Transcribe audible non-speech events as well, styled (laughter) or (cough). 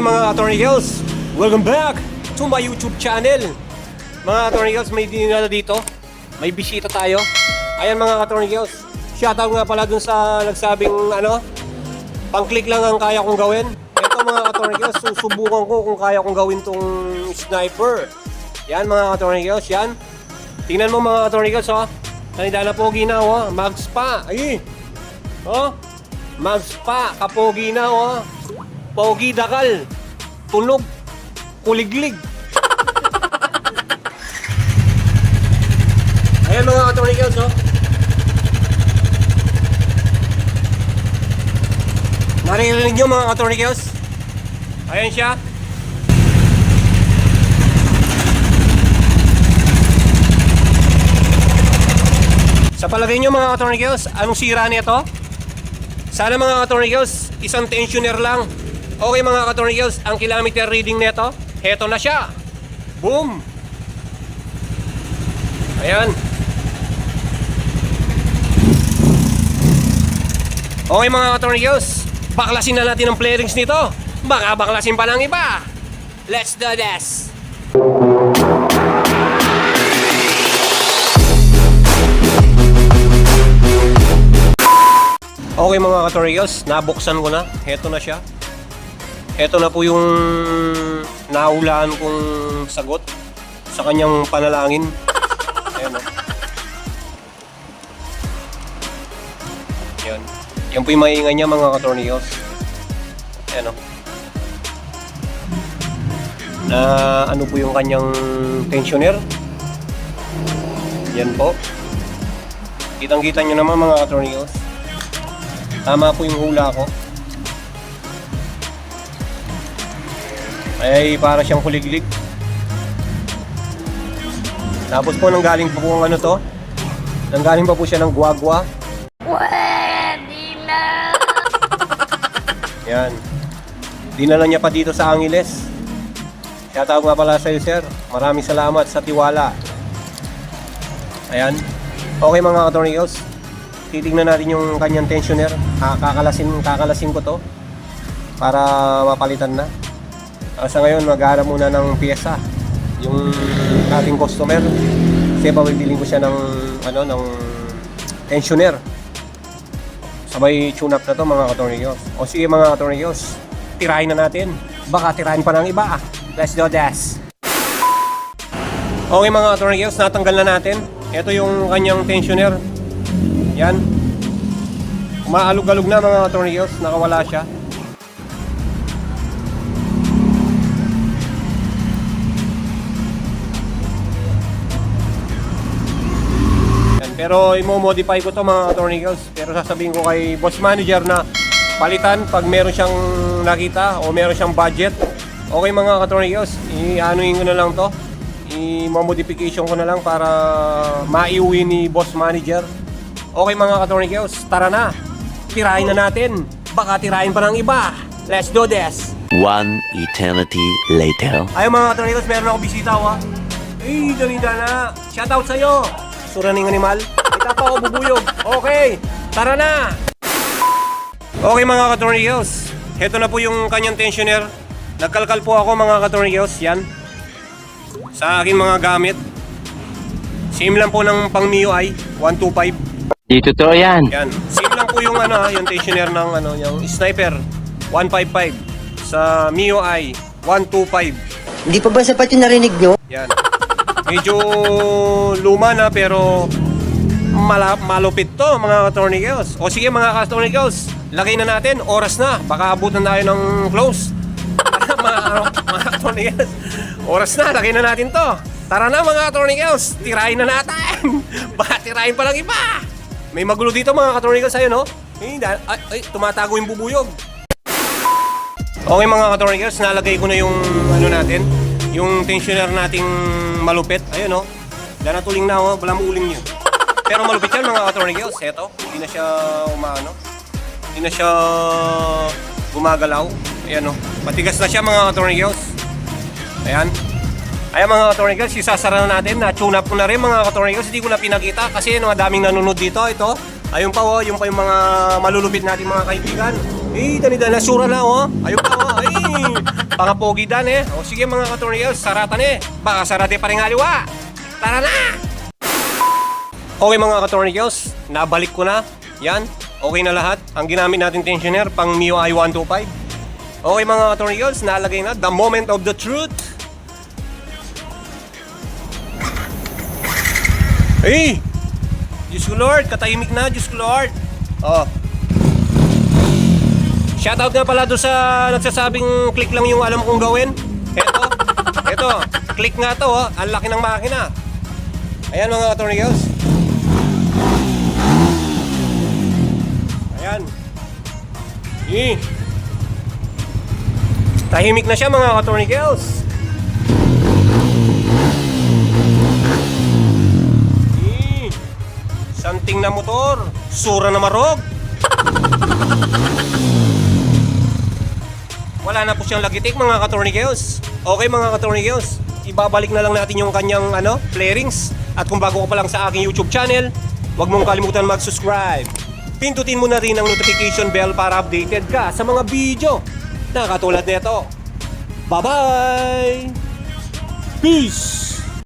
Okay mga Attorney Girls, welcome back to my YouTube channel. Mga Attorney Girls, may dinala dito. May bisita tayo. Ayan mga Attorney Girls, shoutout nga pala dun sa nagsabing ano, pang-click lang ang kaya kong gawin. Ito mga Attorney Girls, susubukan ko kung kaya kong gawin tong sniper. Yan mga Attorney Girls, yan. Tingnan mo mga Attorney Girls, oh. Kanida na pogi na, oh. Mags pa. Ay! Oh, Mags pa, kapogi na, oh. Pogi dakal. Tunog. Kuliglig. (laughs) Ayan mga girls, oh. Naririnig nyo mga attorney girls? Ayan siya. Sa palagay nyo mga attorney girls, anong sira nito? Sana mga attorney girls, isang tensioner lang. Okay mga girls, ang kilometer reading nito, heto na siya. Boom! Ayan. Okay mga girls, baklasin na natin ang playerings nito. Baka baklasin pa ng iba. Let's do this! Okay mga katorigals, nabuksan ko na. Heto na siya. Heto na po yung nahulaan kong sagot sa kanyang panalangin. (laughs) Ayan o. Yan. Yan po yung maingay niya mga katornigals. Ayan o. Na ano po yung kanyang tensioner. Yan po. Kitang-kita nyo naman mga katornigals. Tama po yung hula ko. Ay para siyang kuliglig. Tapos po nanggaling po po ang ano to. Nanggaling pa po siya ng guagwa. Pwede na. (laughs) Yan. Dinala niya pa dito sa Angeles. Shoutout nga pala sa iyo, sir. Maraming salamat sa tiwala. Ayan. Okay mga attorney girls. Titignan natin yung kanyang tensioner. Kakalasin, kakalasin ko to para mapalitan na. Ah, sa ngayon, maghanap muna ng pyesa yung ating customer. Kasi pabibilin ko siya ng ano ng tensioner. Sabay tune up na to mga katornigos. O sige mga katornigos, tirahin na natin. Baka tirahin pa ng iba. Let's do this. Okay mga katornigos, natanggal na natin. Ito yung kanyang tensioner. Yan. Umaalog-alog na mga katornigos, nakawala siya. Pero imo-modify ko to mga attorney girls. Pero sasabihin ko kay boss manager na palitan pag meron siyang nakita o meron siyang budget. Okay mga attorney girls, i-anuin ko na lang to. I-modification ko na lang para maiuwi ni boss manager. Okay mga attorney girls, tara na. Tirahin na natin. Baka tirahin pa ng iba. Let's do this. One eternity later. Ay mga katornigos, meron ako bisita ha. Eh, ganida na. Shoutout sa'yo. Suraning animal. Kita pa ako bubuyog. Okay, tara na. Okay mga katornigos. Heto na po yung kanyang tensioner. Nagkalkal po ako mga katornigos. Yan. Sa aking mga gamit. Same lang po ng pang MIUI. 125. Di totoo yan. Yan. Same lang po yung ano, ha, yung tensioner ng ano, yung sniper 155 sa MIUI 125. Hindi pa ba sapat yung narinig nyo? Yan. Medyo luma na pero mala, malupit to mga katornigels. O sige mga katornigels, lagay na natin. Oras na. Baka abutan tayo ng close. (laughs) mga, mga katornigels. Oras na. Lagay na natin to. Tara na mga katornigels. Tirahin na natin. (laughs) Baka tirahin pa lang iba. May magulo dito mga katornigels sa'yo no? Eh, ay, ay, tumatago yung bubuyog. Okay mga katornigers, nalagay ko na yung ano natin, yung tensioner nating malupit. Ayun oh. Dala tuling na oh, wala mo uling yun. Pero malupit yan mga katornigers. Eto, hindi na siya umaano. Hindi na siya gumagalaw. Ayan oh. Matigas na siya mga katornigers. Ayan. Ayan mga katornigers, isasara na natin. Na-tune up ko na rin mga katornigers. Hindi ko na pinakita kasi mga daming nanonood dito. Ito. Ayun pa oh, yung pa yung mga malulupit natin mga kaibigan. Eh, dali-dali, nasura na oh. Ayun pa oh. Ay, Pangapogi dan eh. O sige mga katornikeos, saratan eh. Baka sarate pa rin haliwa. Tara na! Okay mga katornikeos, nabalik ko na. Yan, okay na lahat. Ang ginamit natin tensioner, pang MIUI 125. Okay mga katornikeos, nalagay na. The moment of the truth. Hey! Diyos ko Lord, katahimik na, Diyos ko Lord. Oh. Shoutout nga pala doon sa nagsasabing click lang yung alam kong gawin. Eto, eto, click nga to, oh. ang laki ng makina. Ayan mga katornikeos. Ayan. Eh. Tahimik na siya mga katornikeos. Santing na motor, sura na marog. Wala na po siyang lagitik mga katornikeos. Okay mga katornikeos, ibabalik na lang natin yung kanyang ano, flarings. At kung bago ka pa lang sa aking YouTube channel, huwag mong kalimutan mag-subscribe. Pindutin mo na rin ang notification bell para updated ka sa mga video na katulad nito. Bye-bye! Peace!